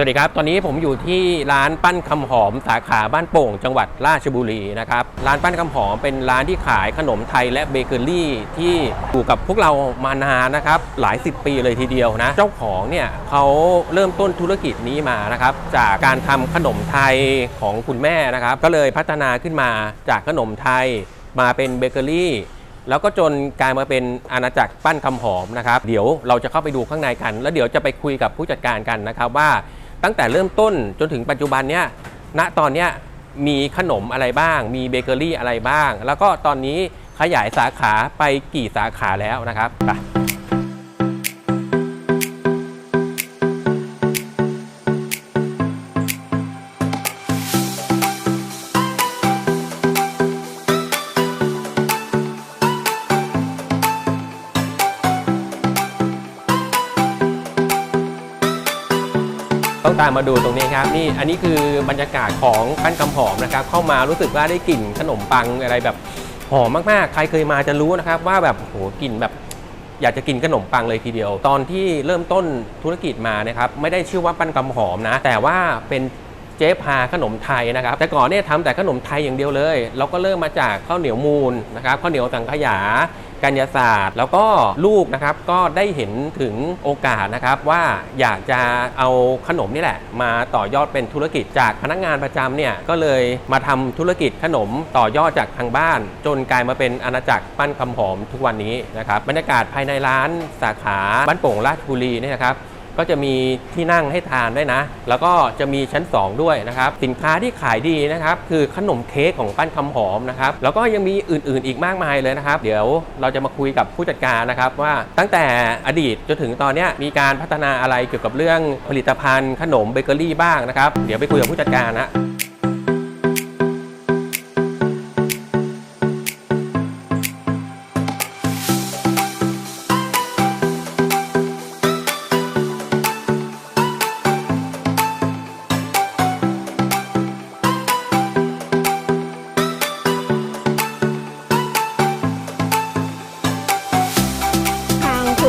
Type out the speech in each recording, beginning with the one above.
สวัสดีครับ ตอนนี้ผมอยู่ที่ร้านปั้นคำหอมสาขาบ้านโป่ง จังหวัดราชบุรีนะครับ ร้านปั้นคำหอมเป็นร้านที่ขายขนมไทยและเบเกอรี่ที่อยู่กับพวกเรามานานนะครับ หลายสิบปีเลยทีเดียวนะ เจ้าของเนี่ยเขาเริ่มต้นธุรกิจนี้มานะครับ จากการทำขนมไทยของคุณแม่นะครับ ก็เลยพัฒนาขึ้นมาจากขนมไทยมาเป็นเบเกอรี่แล้วก็จนกลายมาเป็นอาณาจักรปั้นคำหอมนะครับ เดี๋ยวเราจะเข้าไปดูข้างในกัน แล้วเดี๋ยวจะไปคุยกับผู้จัดการกันนะครับว่า ตั้งแต่เริ่มต้นจนถึงปัจจุบันเนี้ยณตอนเนี้ยมีขนมอะไรบ้าง มีเบเกอรี่อะไรบ้าง แล้วก็ตอนนี้ขยายสาขาไปกี่สาขาแล้วนะครับไป มมาดูตรงนี้ครับนี่อันนี้คือบรรยากาศของปั้นคำหอมนะครับเข้ามารู้สึกว่าได้กลิ่นขนมปังอะไรแบบหอมมากๆ ใครเคยมาจะรู้นะครับว่าแบบโอ้โหกลิ่นแบบอยากจะกินขนมปังเลยทีเดียว ตอนที่เริ่มต้นธุรกิจมานะครับไม่ได้ชื่อว่าปั้นคำหอมนะ แต่ว่าเป็นเจ๊พาขนมไทยนะครับ แต่ก่อนเนี่ยทำแต่ขนมไทยอย่างเดียวเลย เราก็เริ่มมาจากข้าวเหนียวมูลนะครับข้าวเหนียวสังขยา กัญญาศาสตร์ แล้วก็ลูกนะครับก็ได้เห็นถึงโอกาสนะครับว่าอยากจะเอาขนมนี่แหละ มาต่อยอดเป็นธุรกิจจากพนักงานประจำเนี่ยก็เลยมาทำธุรกิจขนมต่อยอดจากทางบ้าน จนกลายมาเป็นอาณาจักรปั้นคำหอมทุกวันนี้นะครับบรรยากาศภายในร้านสาขาบ้านโป่งราชบุรีเนี่ยนะครับ ก็จะมีที่นั่งให้ทานด้วยนะ แล้วก็จะมีชั้น 2 ด้วยนะครับ สินค้าที่ขายดีนะครับ คือขนมเค้กของปั้นคำหอมนะครับ แล้วก็ยังมีอื่น ๆ อีกมากมายเลยนะครับ เดี๋ยวเราจะมาคุยกับผู้จัดการนะครับ ว่าตั้งแต่อดีตจนถึงตอนนี้มีการพัฒนาอะไรเกี่ยวกับเรื่องผลิตภัณฑ์ขนมเบเกอรี่บ้างนะครับ เดี๋ยวไปคุยกับผู้จัดการนะ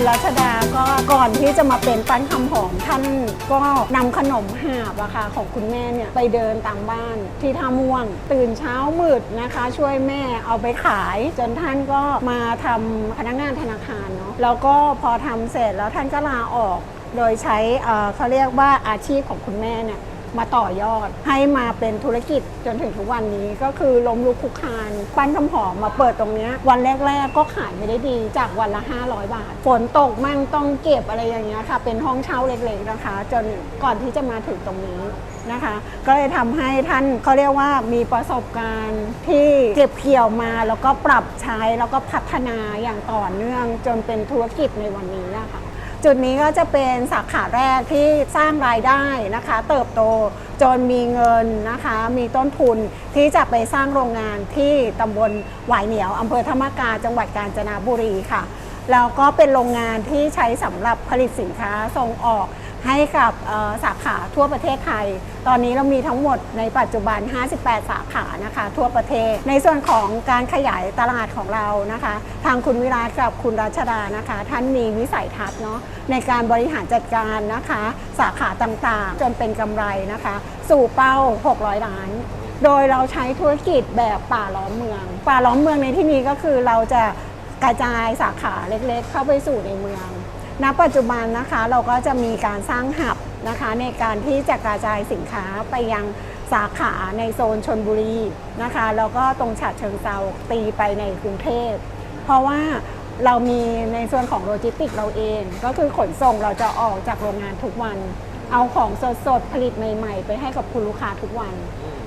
รัชดาก็ก่อนที่จะมาเป็นปั้นคำหอมท่านก็นำขนมหาบอะค่ะของคุณแม่เนี่ยไปเดินตามบ้านที่ท่าม่วง ตื่นเช้ามืดนะคะ ช่วยแม่เอาไปขาย จนท่านก็มาทำพนักงานธนาคารเนาะแล้วก็พอทำเสร็จแล้วท่านก็ลาออก โดยใช้เอ่อเขาเรียกว่าอาชีพของคุณแม่เนี่ย มาต่อยอด ให้มาเป็นธุรกิจจนถึงทุกวันนี้ก็คือล้มลุกคลุกคลานปั้นคำหอมมาเปิดตรงนี้วันแรก ๆ ก็ขายไม่ได้ดีจากวันละ 500 บาท ฝนตกมั่งต้องเก็บอะไรอย่างเงี้ยค่ะ เป็นห้องเช่าเล็กๆนะคะ จนก่อนที่จะมาถึงตรงนี้นะคะ ก็เลยทำให้ท่านเขาเรียกว่ามีประสบการณ์ที่เก็บเกี่ยวมาแล้วก็ปรับใช้แล้วก็พัฒนาอย่างต่อเนื่องจนเป็นธุรกิจในวันนี้นะคะ จุดนี้ก็จะเป็นสาขาแรกที่สร้างรายได้นะคะ เติบโตจนมีเงินนะคะ มีต้นทุนที่จะไปสร้างโรงงานที่ตำบลหวายเหนียวอำเภอธรรมกาจังหวัดกาญจนบุรีค่ะแล้วก็เป็นโรงงานที่ใช้สำหรับผลิตสินค้าส่งออก ให้กับสาขาทั่วประเทศไทย ตอนนี้เรามีทั้งหมดในปัจจุบัน 58 สาขานะคะ ทั่วประเทศ ในส่วนของการขยายตลาดของเรานะคะ ทางคุณวิราชกับคุณรัชดานะคะ ท่านมีวิสัยทัศน์เนาะในการบริหารจัดการนะคะ สาขาต่างๆ จนเป็นกำไรนะคะ สู่เป้า 600 ล้านโดยเราใช้ธุรกิจแบบป่าล้อมเมือง ป่าล้อมเมืองในที่นี้ก็คือเราจะกระจายสาขาเล็กๆ เข้าไปสู่ในเมือง ณปัจจุบันนะคะเราก็จะมีการสร้างหับนะคะในการที่จะกระจายสินค้าไปยังสาขาในโซนชนบุรีนะคะแล้วก็ตรงฉะเชิงเซาตีไปในกรุงเทพ เพราะว่าเรามีในส่วนของโลจิสติกเราเอง ก็คือขนส่งเราจะออกจากโรงงานทุกวัน เอาของสดๆ ผลิตใหม่ๆ ไปให้กับคุณลูกค้าทุกวัน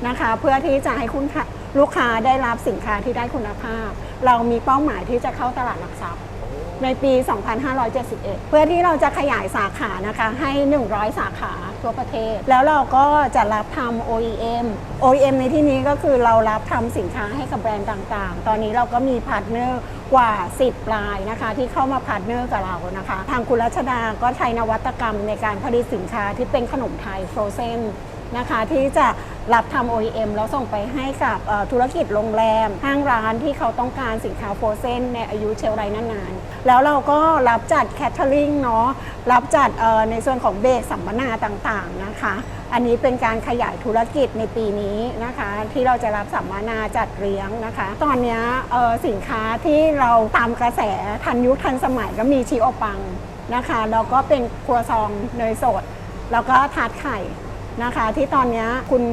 นะคะ เพื่อที่จะให้คุณลูกค้าได้รับสินค้าที่ได้คุณภาพ เรามีเป้าหมายที่จะเข้าตลาดหลักทรัพย์ ในปี 2571 เพื่อที่เราจะขยายสาขานะคะให้ 100 สาขาทั่วประเทศ แล้วเราก็จะรับทำ OEM OEM ในที่นี้ก็คือเรารับทำสินค้าให้กับแบรนด์ต่างๆ ตอนนี้เราก็มีพาร์ทเนอร์กว่า 10 รายนะคะ ที่เข้ามาพาร์ทเนอร์กับเรานะคะ ทางคุณรัชดาก็ใช้นวัตกรรมในการผลิตสินค้าที่เป็นขนมไทยฟรเซน นะคะ ที่จะรับทำ OEM แล้วส่งไปให้กับธุรกิจโรงแรมห้างร้านที่เขาต้องการสินค้าโฟรเซนในอายุเชลไลน์นานๆ แล้วเราก็รับจัดแคทเทอริงเนาะรับจัดในส่วนของเบรกสัมมนาต่างๆนะคะ อันนี้เป็นการขยายธุรกิจในปีนี้นะคะ ที่เราจะรับสัมมนาจัดเลี้ยงนะคะ ตอนนี้สินค้าที่เราตามกระแสทันยุคทันสมัยก็มีชิโอปังนะคะแล้วก็เป็นครัวซองเนยสด แล้วก็ทาร์ตไข่ นะคะ ที่ตอนนี้คุณ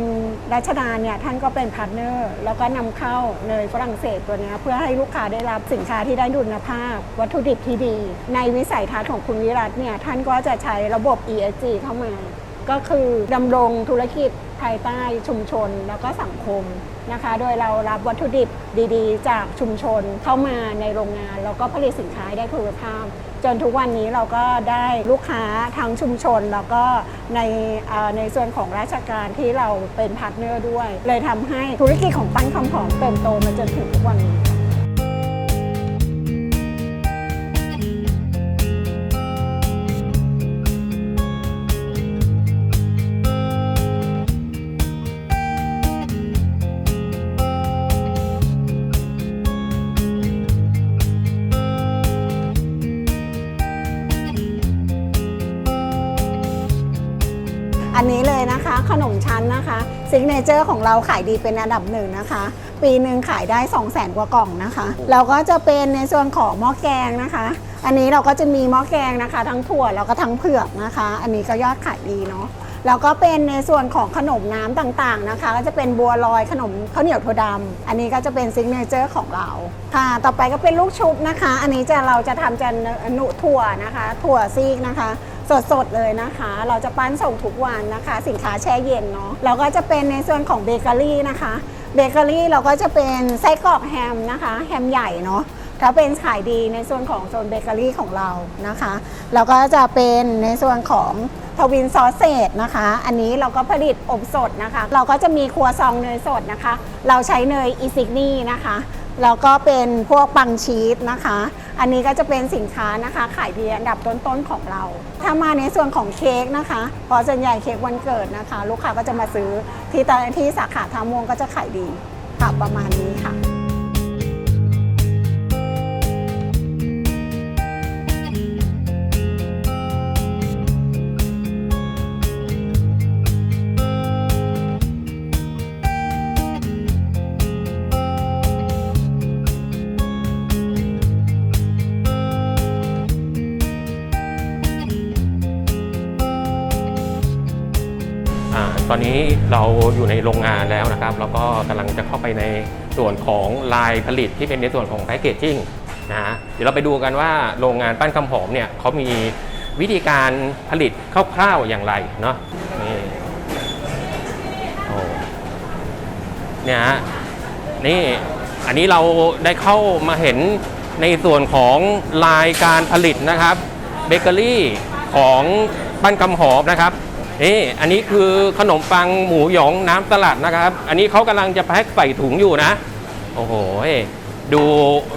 รัชดาเนี่ยท่านก็เป็นพาร์ทเนอร์ แล้วก็นำเข้าเนยฝรั่งเศสตัวนี้เพื่อให้ลูกค้าได้รับสินค้าที่ได้คุณภาพ วัตถุดิบที่ดี ในวิสัยทัศน์ของคุณวิรัตเนี่ยท่านก็จะใช้ระบบ ESG เข้ามา ก็คือดำรงธุรกิจภายใต้ชุมชนแล้วก็สังคมนะคะ โดยเรารับวัตถุดิบดีๆ จากชุมชนเข้ามาในโรงงาน แล้วก็ผลิตสินค้าให้ได้คุณภาพ จนทุกวันนี้เราก็ได้ลูกค้าทั้งชุมชน แล้วก็ในในส่วนของราชการที่เราเป็นพาร์ทเนอร์ด้วย เลยทำให้ธุรกิจของปั้นคำหอมเติบโตมาจนถึงทุกวันนี้ ชั้นนะคะซิกเนเจอร์ของเราขายดีเป็นอันดับหนึ่งนะคะ ปีหนึ่งขายได้ 2 0 0แสนกว่ากล่องนะคะ เราก็จะเป็นในส่วนของหม้อแกงนะคะ อันนี้เราก็จะมีหม้อแกงนะคะ ทั้งถั่วแล้วก็ทั้งเผือกนะคะ อันนี้ก็ยอดขายดีเนาะแล้วก็เป็นในส่วนของขนมน้ำต่างๆนะคะ ก็จะเป็นบัวลอยขนมข้าวเหนียวถั่วดำอันนี้ก็จะเป็นซิกเนเจอร์ของเราค่ะ ต่อไปก็เป็นลูกชุบนะคะ อันนี้จะเราจะทำจะหนุถั่วนะคะ ถั่วซีกนะคะ สดๆเลยนะคะ เราจะปั้นส่งทุกวันนะคะ สินค้าแช่เย็นเนาะเราก็จะเป็นในส่วนของเบเกอรี่นะคะเบเกอรี่เราก็จะเป็นไส้กรอกแฮมนะคะ แฮมใหญ่เนาะถ้าเป็นขายดีในส่วนของโซนเบเกอรี่ของเรานะคะแล้วก็จะเป็นในส่วนของทวินซอสเซจนะคะ อันนี้เราก็ผลิตอบสดนะคะ เราก็จะมีครัวซองเนยสดนะคะ เราใช้เนยอีซิกนี่นะคะ แล้วก็เป็นพวกปังชีสนะคะ อันนี้ก็จะเป็นสินค้านะคะขายดีอันดับต้นๆของเรา ถ้ามาในส่วนของเค้กนะคะเพราะส่วนใหญ่เค้กวันเกิดนะคะ ลูกค้าก็จะมาซื้อที่ตที่สาขาทามวงก็จะขายดีค่ะประมาณนี้ค่ะ ตอนนี้เราอยู่ในโรงงานแล้วนะครับ แล้วก็กำลังจะเข้าไปในส่วนของลายผลิตที่เป็นในส่วนของแพคเกจจิ้งนะเดี๋ยวเราไปดูกันว่าโรงงานปั้นคำหอมเนี่ยเขามีวิธีการผลิตคร่าวๆอย่างไรเนาะนี่โอ้เนี่ยฮะนี่อันนี้เราได้เข้ามาเห็นในส่วนของลายการผลิตนะครับเบเกอรี่ของปั้นคำหอมนะครับ นี่อันนี้คือขนมปังหมูหยองน้ำสลัดนะครับ อันนี้เขากำลังจะแพ็คใส่ถุงอยู่นะ โอ้โหดู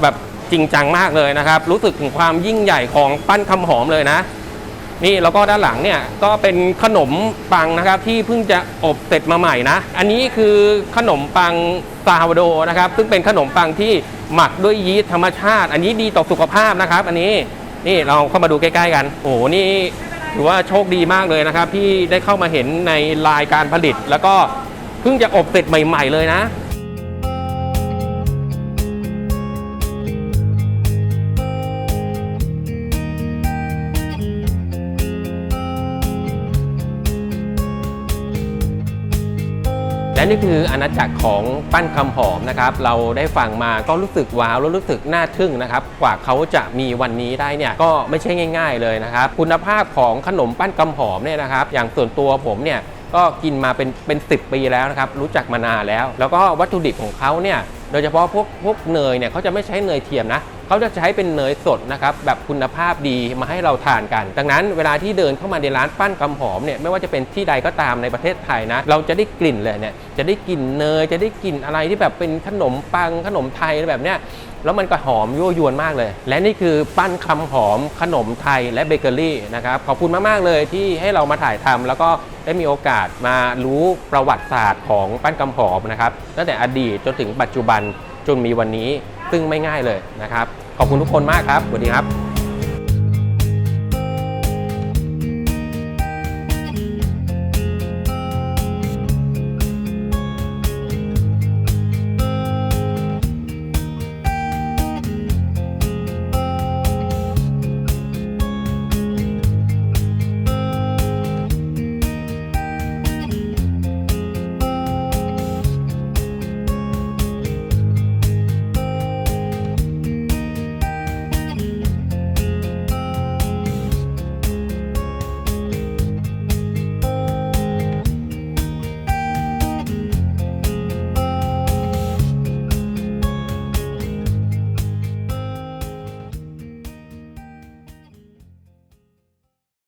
แบบจริงจังมากเลยนะครับ รู้สึกถึงความยิ่งใหญ่ของปั้นคำหอมเลยนะ นี่แล้วก็ด้านหลังเนี่ยก็เป็นขนมปังนะครับที่เพิ่งจะอบเสร็จมาใหม่นะ อันนี้คือขนมปังซาวโดนะครับ ซึ่งเป็นขนมปังที่หมักด้วยยีสต์ธรรมชาติ อันนี้ดีต่อสุขภาพนะครับ อันนี้นี่เราเข้ามาดูใกล้ ๆ กัน โอ้โหนี่ ถือว่าโชคดีมากเลยนะครับที่ได้เข้ามาเห็นในลายการผลิต แล้วก็เพิ่งจะอบเสร็จใหม่ ๆ เลยนะ และนี่คืออาณาจักรของปั้นคำหอมนะครับ เราได้ฟังมาก็รู้สึกว้าวแล้วรู้สึกน่าทึ่งนะครับ กว่าเขาจะมีวันนี้ได้เนี่ยก็ไม่ใช่ง่าย ๆ เลยนะครับ คุณภาพของขนมปั้นคำหอมเนี่ยนะครับ อย่างส่วนตัวผมเนี่ยก็กินมาเป็นเป็นสิปีแล้วนะครับ รู้จักมานานแล้ว แล้วก็วัตถุดิบของเขาเนี่ยโดยเฉพาะพวกพวกเนยเนี่ยเขาจะไม่ใช้เนยเทียมนะ เขาจะใช้เป็นเนยสดนะครับแบบคุณภาพดีมาให้เราทานกัน ดังนั้นเวลาที่เดินเข้ามาในร้านปั้นกำหอมเนี่ยไม่ว่าจะเป็นที่ใดก็ตามในประเทศไทยนะ เราจะได้กลิ่นเลยเนี่ยจะได้กลิ่นเนยจะได้กลิ่นอะไรที่แบบเป็นขนมปังขนมไทยอะไรแบบเนี้ยแล้วมันก็หอมยั่วยวนมากเลย และนี่คือปั้นคำหอมขนมไทยและเบเกอรี่นะครับ ขอบคุณมาก ๆ เลยที่ให้เรามาถ่ายทำแล้วก็ได้มีโอกาสมารู้ประวัติศาสตร์ของปั้นคำหอมนะครับตั้งแต่อดีตจนถึงปัจจุบันจนมีวันนี้ซึ่งไม่ง่ายเลยนะครับ ขอบคุณทุกคนมากครับสวัสดีครับ